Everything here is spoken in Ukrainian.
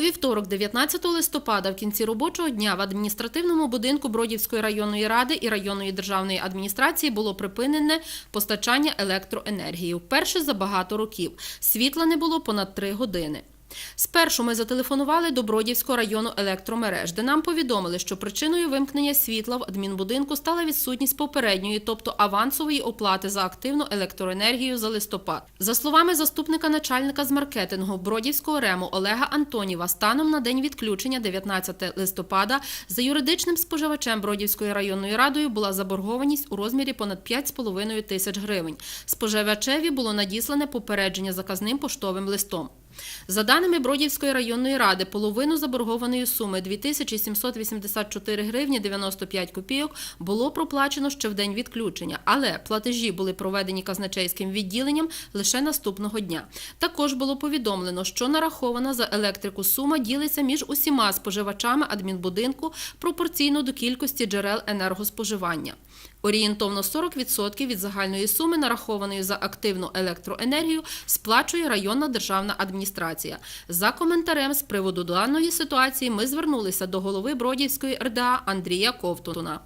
вівторок, 19 листопада, в кінці робочого дня в адміністративному будинку Бродівської районної ради і районної державної адміністрації було припинене постачання електроенергії вперше за багато років. Світла не було понад три години. Спершу ми зателефонували до Бродівського району електромереж, де нам повідомили, що причиною вимкнення світла в адмінбудинку стала відсутність попередньої, тобто авансової оплати за активну електроенергію за листопад. За словами заступника начальника з маркетингу Бродівського рему Олега Антоніва, станом на день відключення 19 листопада за юридичним споживачем Бродівської районної радою була заборгованість у розмірі понад 5,5 тисяч гривень. Споживачеві було надіслане попередження заказним поштовим листом. За даними Бродівської районної ради, половину заборгованої суми 2784 гривні 95 копійок було проплачено ще в день відключення, але платежі були проведені казначейським відділенням лише наступного дня. Також було повідомлено, що нарахована за електрику сума ділиться між усіма споживачами адмінбудинку пропорційно до кількості джерел енергоспоживання. Орієнтовно 40% від загальної суми, нарахованої за активну електроенергію, сплачує районна державна адміністрація. За коментарем з приводу даної ситуації ми звернулися до голови Бродівської РДА Андрія Ковтуна.